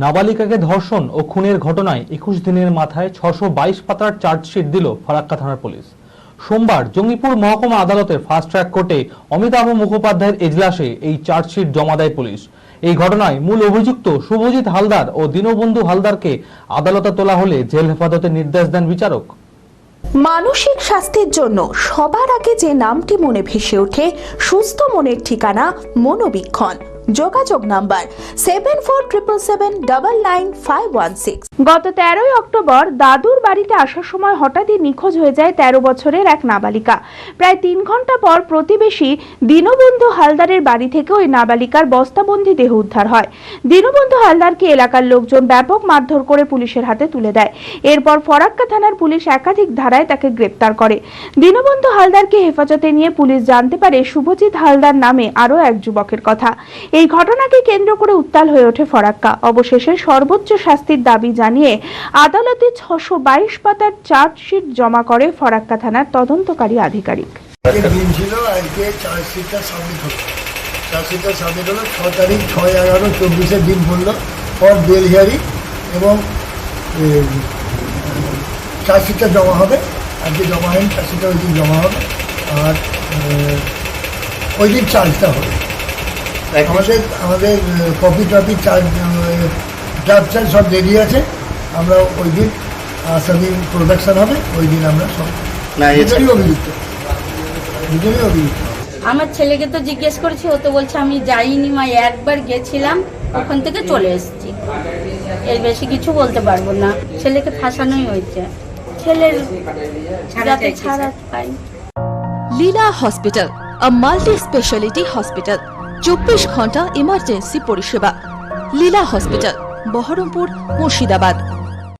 নাবালিকাকে ধর্ষণ ও খুনের ঘটনায় একুশ দিনের মাথায় ছশো বাইশ পাতার চার্জশিট দিল ফারাক্কা থানার পুলিশ। সোমবার জঙ্গিপুর মহকুমা আদালতের ফাস্ট ট্র্যাক কোর্টে অমিতাভ মুখোপাধ্যায়ের এজলাসে এই চার্জশিট জমা দেয় পুলিশ। এই ঘটনায় মূল অভিযুক্ত শুভজিৎ হালদার ও দীনবন্ধু হালদারকে আদালতে তোলা হলে জেল হেফাজতের নির্দেশ দেন বিচারক। মানসিক স্বাস্থ্যের জন্য সবার আগে যে নামটি মনে ভেসে ওঠে, সুস্থ মনের ঠিকানা মনোবীক্ষণ। যোগাযোগ number seven four triple seven double nine five one six গত তেরোই অক্টোবর দাদুর বাড়িতে আসার সময় হঠাৎই নিখোঁজ হয়ে যায় তেরো বছরের এক নাবালিকা। প্রায় তিন ঘণ্টা পর প্রতিবেশী দীনবন্ধু হালদারের বাড়ি থেকে ওই নাবালিকার বস্তাবন্দি দেহ উদ্ধার হয়। দীনবন্ধু হালদারকে এলাকার লোকজন ব্যাপক মারধর করে পুলিশের হাতে তুলে দেয়। এরপর ফরাক্কা থানার পুলিশ একাধিক ধারায় তাকে গ্রেপ্তার করে। দীনবন্ধু হালদারকে হেফাজতে নিয়ে পুলিশ জানতে পারে শুভজিৎ হালদার নামে আরও এক যুবকের কথা। এই ঘটনাকে কেন্দ্র করে উত্তাল হয়ে ওঠে ফরাক্কা। অবশেষে সর্বোচ্চ শাস্তির দাবি জানিয়ে আদালতে ছশো বাইশ পাতার চার্জশিট জমা করে ফরাক্কা থানার তদন্তকারী আধিকারিক। চার্জশিটটা সাবমিট হলো। ছ তারিখ, ছয় এগারো চব্বিশের দিন পড়ল ফর বেল হিয়ারিং এবং চার্জশিটটা জমা হবে। আজকে জমা হয়নি, চার্জশিটটা ওই দিন জমা হবে। আর ওই দিন চার্জটা হবে। আমাদের আমাদের কপি টপি চার্জ ড্রাফট চার্জ সব রেডি আছে। আমরা ওই দিন আসামি প্রোডাকশন হবে ওই দিন আমরা সব দুজনই অভিযুক্ত। দুজনই অভিযুক্ত। আমার ছেলেকে তো জিজ্ঞেস করেছি ও তো বলছে আমি যাইনি মা একবার গেছিলাম ওখান থেকে চলে এসেছি। এর বেশি কিছু বলতে পারব না। ছেলেকে ফাঁসানোই হয়েছে। ছেলের যাতে ছাড়া পাই Leela hospital a multi specialty hospital চব্বিশ ঘণ্টা ইমার্জেন্সি পরিষেবা। লীলা হসপিটাল বহরমপুর মুর্শিদাবাদ।